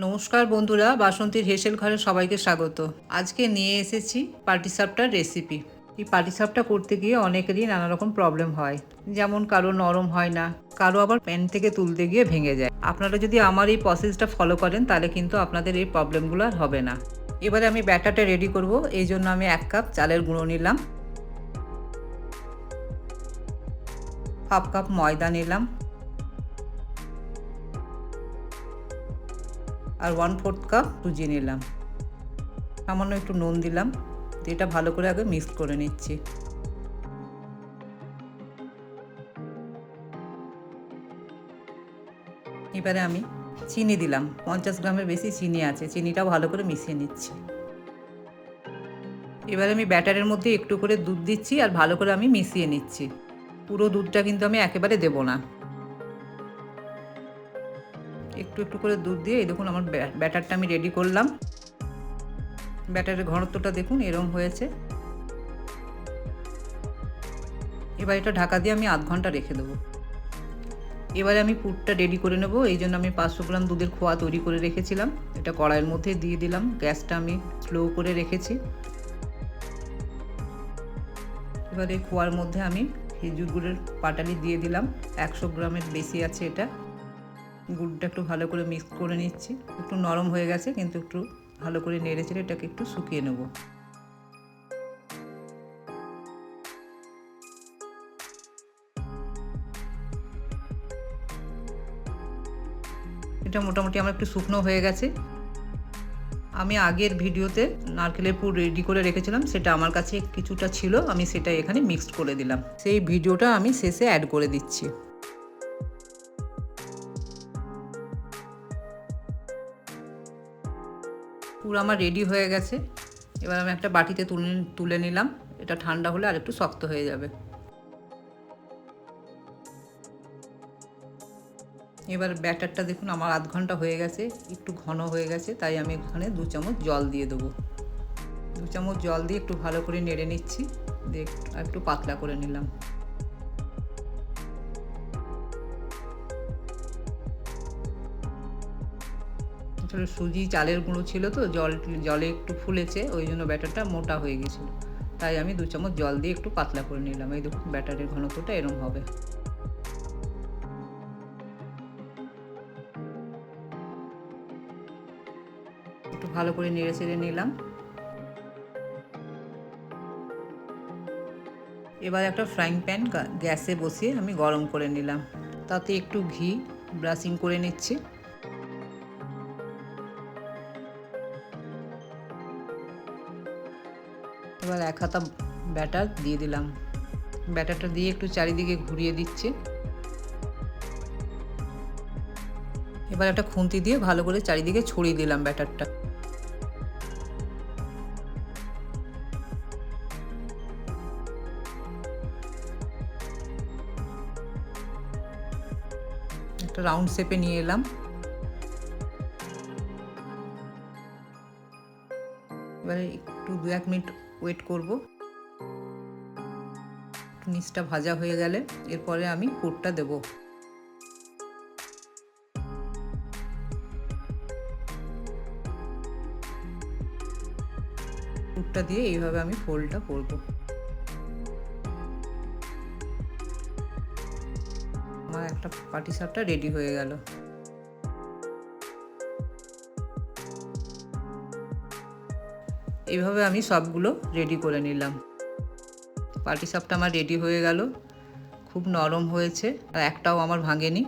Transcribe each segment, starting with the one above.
নমস্কার বন্ধুরা, বাসন্তীর হেসেল ঘরে সবাইকে স্বাগত। আজকে নিয়ে এসেছি পাটিসাপটার রেসিপি এই পাটিসাপটা করতে গিয়ে অনেকেরই নানা রকম প্রবলেম হয়। যেমন কারও নরম হয় না, কারও আবার প্যান থেকে তুলতে গিয়ে ভেঙে যায়। আপনারা যদি আমার এই প্রসেসটা ফলো করেন, তাহলে কিন্তু আপনাদের এই প্রবলেমগুলো আর হবে না। এবারে আমি ব্যাটারটা রেডি করব, এই জন্য আমি এক কাপ চালের গুঁড়ো নিলাম। হাফ কাপ ময়দা নিলাম। আর ওয়ান ফোর্থ কাপ সুজি নিলাম। সামান্য একটু নুন দিলাম এটা ভালো করে আগে মিক্স করে নিচ্ছি। এবারে আমি চিনি দিলাম, পঞ্চাশ গ্রামের বেশি চিনি আছে, চিনিটাও ভালো করে মিশিয়ে নিচ্ছি। এবারে আমি ব্যাটারের মধ্যে একটু করে দুধ দিচ্ছি আর ভালো করে আমি মিশিয়ে নিচ্ছি। পুরো দুধটা কিন্তু আমি একেবারে দেবো না। একটু একটু করে দুধ দিয়ে, এই দেখুন আমার ব্যা- ব্যাটারটা আমি রেডি করলাম। ব্যাটারের ঘনত্বটা দেখুন, এরম হয়েছে। এবার এটা ঢাকা দিয়ে আমি আধ ঘণ্টা রেখে দেবো। এবারে আমি পুরটা রেডি করে নেব, এই জন্য আমি পাঁচশো গ্রাম দুধের খোয়া তৈরি করে রেখেছিলাম। এটা কড়াইয়ের মধ্যে দিয়ে দিলাম, গ্যাসটা আমি স্লো করে রেখেছি। এবার খোয়ার মধ্যে আমি খেজুর গুড়ের পাটালি দিয়ে দিলাম, একশো গ্রামের বেশি আছে এটা। গুড়টা একটু ভালো করে মিক্স করে নিচ্ছি। একটু নরম হয়ে গেছে, কিন্তু একটু ভালো করে নেড়ে চেড়ে এটাকে একটু শুকিয়ে নেব। এটা মোটামুটি আমার একটু শুকনো হয়ে গেছে। আমি আগের ভিডিওতে নারকেলের পুর রেডি করে রেখেছিলাম, সেটা আমার কাছে কিছুটা ছিল, আমি সেটা এখানে মিক্সড করে দিলাম। সেই ভিডিওটা আমি শেষে অ্যাড করে দিচ্ছি। পুরো আমার রেডি হয়ে গেছে। এবার আমি একটা বাটিতে তুলে তুলে নিলাম। এটা ঠান্ডা হলে আর একটু শক্ত হয়ে যাবে। এবার ব্যাটারটা দেখুন, আমার আধ ঘণ্টা হয়ে গেছে। একটু ঘন হয়ে গেছে, তাই আমি এখানে দু চামচ জল দিয়ে দেবো। দু চামচ জল দিয়ে একটু ভালো করে নেড়ে নিচ্ছি। দিয়ে একটু- পাতলা করে নিলাম। আসলে সুজি, চালের গুঁড়ো ছিল তো, জল জলে একটু ফুলেছে, ওই জন্য ব্যাটারটা মোটা হয়ে গেছিল। তাই আমি দু চামচ জল দিয়ে একটু পাতলা করে নিলাম। এই দেখুন, ব্যাটারের ঘনত্বটা এরম হবে। একটু ভালো করে নেড়ে চেড়ে নিলাম। এবার একটা ফ্রাইং প্যান গ্যাসে বসিয়ে আমি গরম করে নিলাম। তাতে একটু ঘি ব্রাশিং করে নিচ্ছি। এবার এক হাতা ব্যাটার দিয়ে দিলাম। ব্যাটারটা দিয়ে একটু চারিদিকে ঘুরিয়ে দিচ্ছি। এবার একটা খুন্তি দিয়ে ভালো করে চারিদিকে ছড়িয়ে দিলাম ব্যাটারটা। একটা রাউন্ড শেপে নিয়ে এলাম। এবারে একটু দু এক মিনিট ওয়েট করব। নিচটা ভাজা হয়ে গেলে এরপরে আমি পুরটা দেব। পুরটা দিয়ে এইভাবে আমি ফোলটা করব। আমার একটা পাটি সাপটা রেডি হয়ে গেল। এইভাবে আমি সবগুলো রেডি করে নিলাম। পাটি সাপটা আমার রেডি হয়ে গেল। খুব নরম হয়েছে, আর একটাও আমার ভাঙেনি।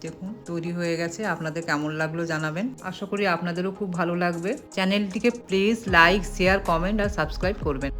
দেখুন, তৈরি হয়ে গেছে। আপনাদের কেমন লাগল জানাবেন। আশা করি আপনাদেরও খুব ভালো লাগবে। চ্যানেলটিকে প্লিজ লাইক, শেয়ার, কমেন্ট আর সাবস্ক্রাইব করবেন।